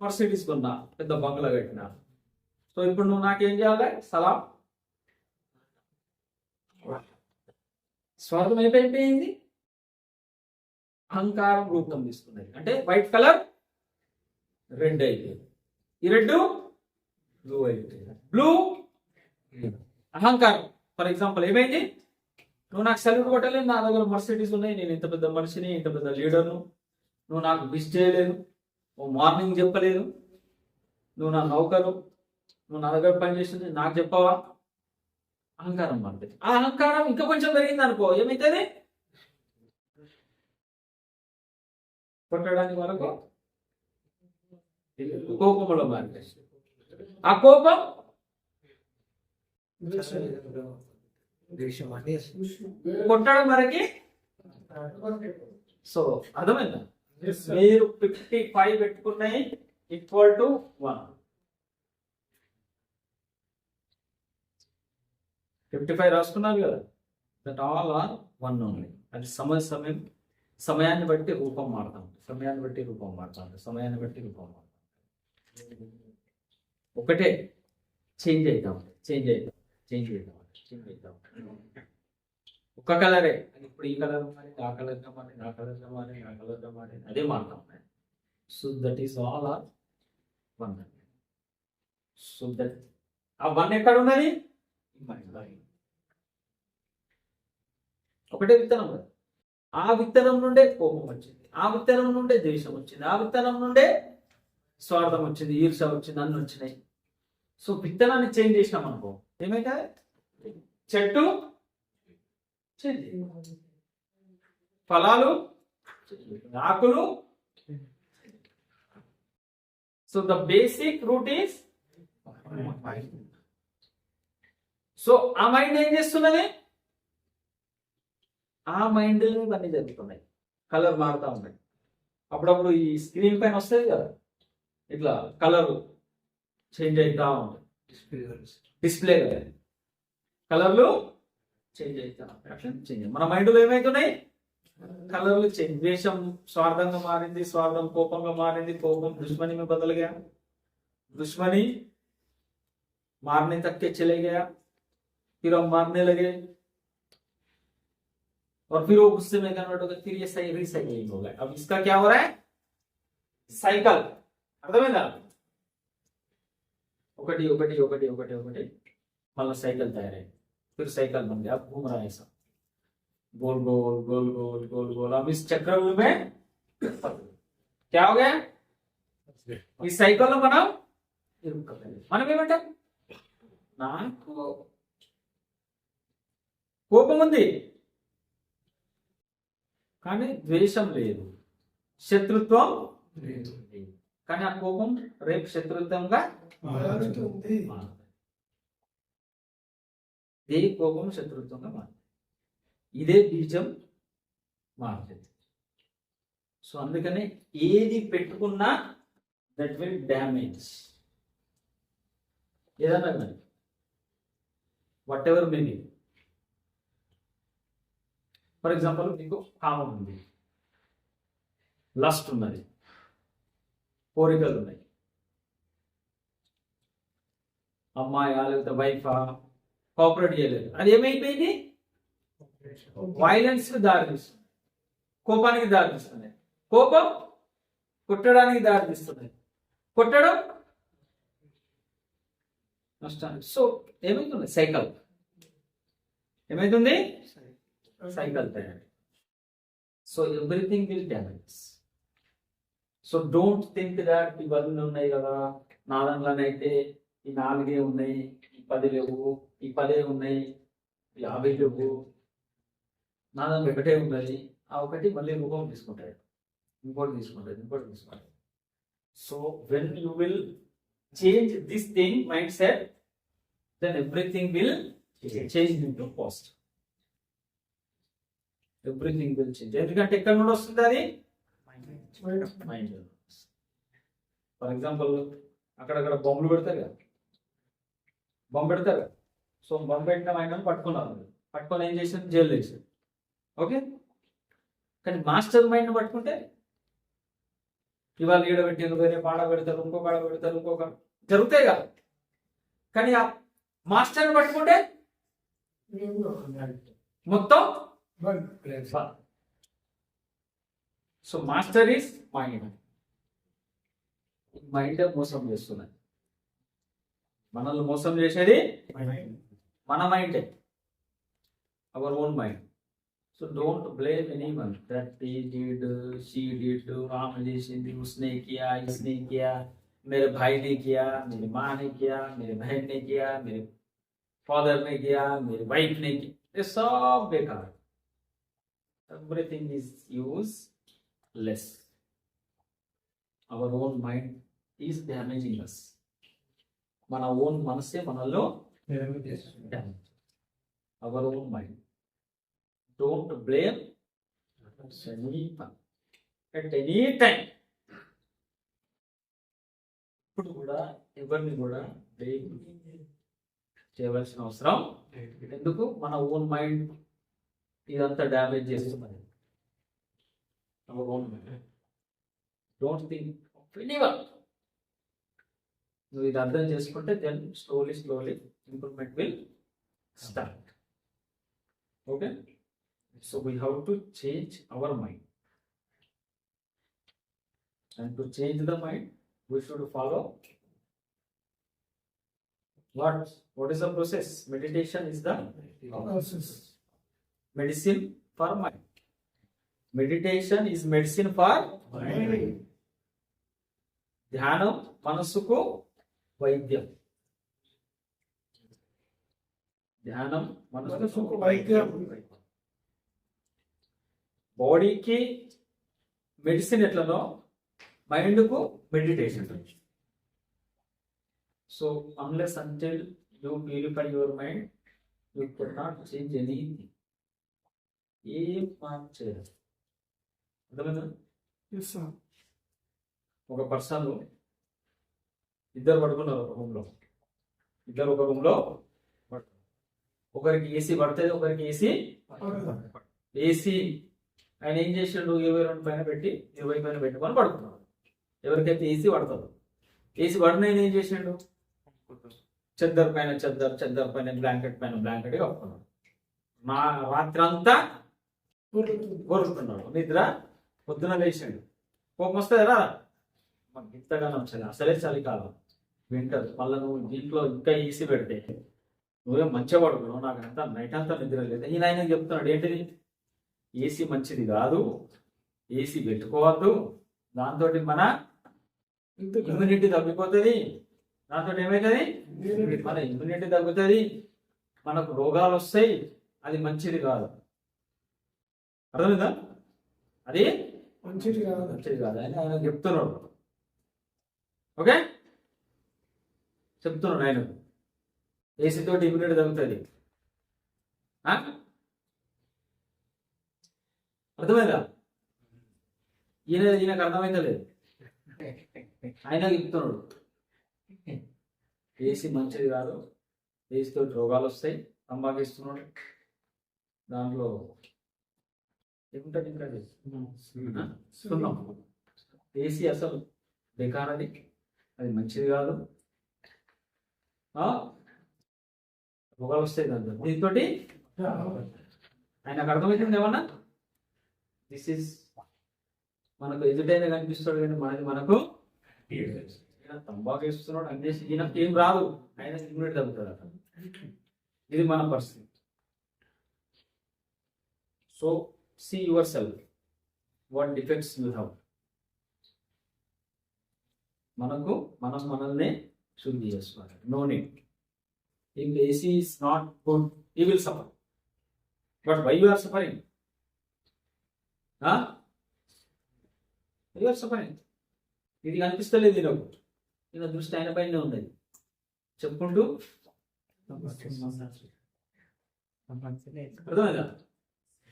Mercedes కొన్నా పెద్ద బంగ్లా కట్టిన. సో ఇప్పుడు నువ్వు నాకేం చేయాలి? సలాం. స్వార్థం ఏమైపోయింది అహంకారం రూపం తీసుకున్నది. అంటే వైట్ కలర్ రెడ్ అయిపోయింది. ఈ రెడ్ బ్లూ అయిపోయింది. బ్లూ అహంకారం. ఫర్ ఎగ్జాంపుల్ ఏమైంది? నువ్వు నాకు సెల్యూట్ కొట్టలేదు నా దగ్గర మర్సిడీస్ ఉన్నాయి నేను ఇంత పెద్ద మనిషిని ఇంత పెద్ద లీడర్ను. నువ్వు నాకు విష్ చేయలేదు. ఓ మార్నింగ్ చెప్పలేదు. నువ్వు నా నౌకరు నువ్వు నా దగ్గర పని చేసింది నాకు చెప్పవా? అహంకారం మారుతుంది ఆ అహంకారం ఇంకా కొంచెం పెరిగింది అనుకో ఏమైతుంది? కొట్టడానికి వరకు కోపంలో మారింది ఆ కోపం కొట్టడం వరకి. సో అర్థమైందా? మీరు fifty five పెట్టుకున్నాయి equal to one fifty five రాసుకున్నారు కదా? That all are one only అది సమయ సమయం సమయాన్ని బట్టి రూపం మారుతాం సమయాన్ని బట్టి రూపం మారుతాం సమయాన్ని బట్టి రూపం మారుతాం ఒకటే. చేంజ్ అవుతాం చేంజ్ అవుతాం చేంజ్ అవుతాం చేంజ్ అవుతాం ఒక్క కలరే. ఇప్పుడు ఈ కలర్ మారి ఆ కలర్ మారి ఆ కలర్ మారి ఆ కలర్ మారి అదే మారుతాం so that is all are one so that ఆ వన్ ఎక్కడ ఉన్నది? ఒకటే విత్తనం కదా. ఆ విత్తనం నుండే కోపం వచ్చింది. ఆ విత్తనం నుండే ద్వేషం వచ్చింది. ఆ విత్తనం నుండే స్వార్థం వచ్చింది. ఈర్ష వచ్చింది. అన్ని వచ్చినాయి. సో విత్తనాన్ని చేంజ్ చేసినాం అనుకో. ఏమైతే చెట్టు ఫలాలు ఆకులు. So the basic root is so ఆ మైండ్ ఏం చేస్తున్నది? ఆ మైండ్ ఇవన్నీ జరుగుతున్నాయి. కలర్ మారుతా ఉన్నాయి. అప్పుడప్పుడు ఈ స్క్రీన్ పైన వస్తుంది కదా? ఇట్లా కలర్ చేంజ్ అవుతా ఉంటుంది డిస్ప్లే కదా కలర్లు कलर द्वेश स्वार्थ मारी स्वार्थ मारी दुश्मन में बदल गया दुश्मनी मारने तक के चले गया फिर हम मारने लगे और फिर वो गुस्से में कन्वर्ट हो होकर फिर ये सही रिसाइकलिंग हो गया अब इसका क्या हो रहा है साइकिल मतलब साइकिल तैयार है फिर साइकिल बन गया अब घूम रहा है सब गोल गोल गोल गोल गोल गोल अब इस चक्रव्यूह में क्या हो गया ఈ సైకిల్లో మనం ఇరుక్కుపోయాం. మనం ఏమంటాం నాకు కోపం ఉంది కానీ ద్వేషం లేదు శత్రుత్వం లేదు కానీ ఆ కోపం రేపు శత్రుత్వంగా మారుతుంది దేని ఇదే కోపం శత్రుత్వంగా మారుతుంది. ఇదే బీజం మారుతుంది. సో అందుకనే ఏది పెట్టుకున్నా దట్ విల్ డ్యామేజ్ ఏదన్నా కానీ. Whatever many for example మీకు కామం ఉంది. లస్ట్ ఉన్నది. కోరికలు ఉన్నాయి అమ్మాయి లేకపోతే వైఫా కోఆపరేట్ చేయలేదు. అది ఏమైపోయింది? వైలెన్స్కి దారితీస్తుంది కోపానికి దారితీస్తుంది కోపం కొట్టడానికి దారితీస్తుంది కొట్టడం నష్టానికి సో ఏమైతుంది? సైకిల్ ఏమైతుంది? సైకిల్ తయారు. So everything will damage so don't think that ఇవన్నీ ఉన్నాయి కదా. నాలుగులోనైతే ఈ నాలుగే ఉన్నాయి. పది లేవు ఈ పదే ఉన్నాయి యాభై లేవు. నా దాని ఒకటే ఉన్నది. ఆ ఒకటి మళ్ళీ రూపం తీసుకుంటాడు. ఇంకోటి తీసుకుంటాడు ఇంకోటి తీసుకుంటాడు. So when you will change this thing mind set then everything will change into positive everything will change ఎందుకంటే ఎక్కడ నుండి వస్తుంది అది? మైండ్ ఫర్ ఎగ్జాంపుల్ అక్కడక్కడ బొమ్మలు పెడతారు కదా. బొమ్మ పెడతారు కదా సో బొమ్మ ఆయన పట్టుకున్నారు. పట్టుకొని ఏం చేశారు? జైలు వేసారు ఓకే? కానీ మాస్టర్ మైండ్ పట్టుకుంటే ఇవాళ ఈడ వేరే పాడ పెడతారు ఇంకో పాడ పెడతారు ఇంకొక జరుగుతాయి కదా. కానీ ఆ మాస్టర్ని పట్టుకుంటే మొత్తం so master is mind. Mind మోసం చేస్తున్నాయి. మనల్ని మోసం చేసేది మన mind our own mind so don't blame anyone that he did she did Ram చేసింది उसने किया इसने किया मेरे भाई ने किया मेरी माँ ने किया मेरे बहन ने किया मेरे फादर ने किया मेरी वाइफ ने किया ये सब बेकार everything is useless our own mind is damaging us మన ఓన్ మనసే మనలో our own mind don't blame at any time ఇప్పుడు కూడా ఎవరిని కూడా బ్లేమ్ చేయవలసిన అవసరం ఎందుకు? మన ఓన్ మైండ్ ఇదంతా damage our own mind don't think anyone నువ్వు ఇది అర్థం చేసుకుంటే then slowly slowly improvement will start okay so we have to change our mind and to change the mind we should follow what what is the process meditation is the medicine for mind meditation is medicine for ధ్యానం మనస్సుకు వైద్యం. ధ్యానం మనస్సుకు వైద్యం. బాడీకి medicine ఎట్లనో మైండ్కు meditation so unless until you purify your mind you could not change anything ఏం మార్పు చేయదు అర్థమైందా ఒక పర్సన్ ఇద్దరు పడుకున్నారు ఒక రూమ్లో. ఇద్దరు ఒక రూమ్లో ఒకరికి ఏసీ పడుతుంది ఒకరికి ఏసీ ఏసీ ఆయన ఏం చేసిండు? ఇరవై రెండు పైన పెట్టి ఇరవై పైన పెట్టుకొని పడుకున్నాడు ఎవరికైతే ఏసీ పడుతుందో. ఏసీ పడిన ఆయన ఏం చేసిండు? చెద్దర్ పైన చెద్దరు చెద్దర్ పైన బ్లాంకెట్ పైన బ్లాంకెట్ కప్పుకున్నాడు నా రాత్రి అంతా కోరుతున్నాడు నిద్ర పొద్దున లేచిండు. కోపం వస్తుంది? రా మాకు ఇంతగా నచ్చలే అసలే చలికాలం. వింటర్ మళ్ళీ నువ్వు దీంట్లో ఇంకా ఈసీ పెడితే. నువ్వే మంచిగా పడుకున్నావు నాకు అంతా నైట్ అంతా నిద్ర లేదు. ఈయన ఆయన చెప్తున్నాడు? ఏంటిది? ఏసీ మంచిది కాదు. ఏసీ పెట్టుకోవద్దు. దాంతో మన ఇమ్యూనిటీ తగ్గిపోతుంది. దాంతో ఏమవుతుంది మన ఇమ్యూనిటీ తగ్గుతుంది. మనకు రోగాలు వస్తాయి. అది మంచిది కాదు. అర్థమైందా? అది మంచిది కాదు. మంచిది కాదు. అని ఆయన చెప్తున్నాడు. ఓకే? చెప్తున్నాడు ఆయన ఏసీ తోటి ఇమ్యూనిటీ తగ్గుతుంది? అర్థమైందా? ఈయన ఈయనకు అర్థమైందా లేదు? ఆయన చెప్తున్నాడు. ఏసీ మంచిది కాదు. ఏసీ తోటి రోగాలు వస్తాయి. తంబాకు ఇస్తున్నాడు దాంట్లో ఏముంటుంది ఇంకా? సున్నం. ఏసీ అసలు బేకార్ అది. అది మంచిది కాదు. ఆ? వస్తాయి దాంతో దీంతో ఆయనకు అర్థమవుతుంది ఏమన్నా? దిస్ ఇస్ మనకు ఎదుటైనా కనిపిస్తాడు కానీ మనది మనకు తంబాకు వేస్తున్నాడు అన్నేసి ఈయనకి ఏం రాదు. ఆయన ఇమ్యూనిటీ తగ్గుతుంది అక్కడ ఇది మన పరిస్థితి. So see yourself what defects you have మనకు మనం మనల్ని శుద్ధి చేసుకోవాలి no need if AC is not good he will suffer but why you are suffering you are suffering ఇది కనిపిస్తలేదు నాకు ఈయన దృష్టి ఆయన పైన ఉన్నది. చెప్పుకుంటూ అర్థమైందా?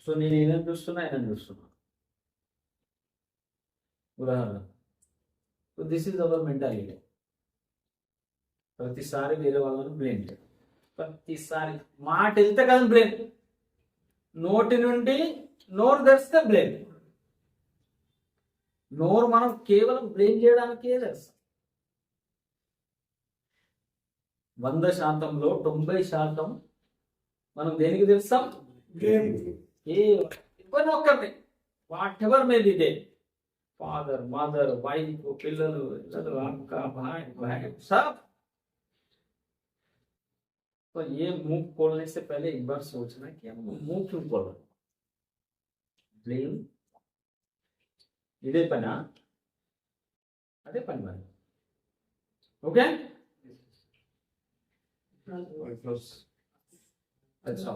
సో నేను ఏదైనా చూస్తున్నా ఆయన చూస్తున్నా. ఉదాహరణ. So this is our mentality ప్రతిసారి వేరే వాళ్ళని బ్లేమ్ చేయడం. ప్రతిసారి మాట వెళ్తే కదా బ్లేమ్ నోటి నుండి నోరు తెరిస్తే బ్లేమ్ నోరు మనం కేవలం బ్లేమ్ చేయడానికే చేస్తాం వంద శాతంలో తొంభై శాతం మనం దేనికి తెలుస్తాం ఏ ఎవరిని ఒక్కరిని. వాట్ ఎవర్ మీద ఇదే ఫాదర్ మదర్ వైఫ్ పిల్లలు అక్క భాయ్ భాయ్ सब तो ये मुँह खोलने से पहले एक बार सोचना कि हम मुँह क्यों खोल रहे ब्लेम इडेपना? ओके अच्छा।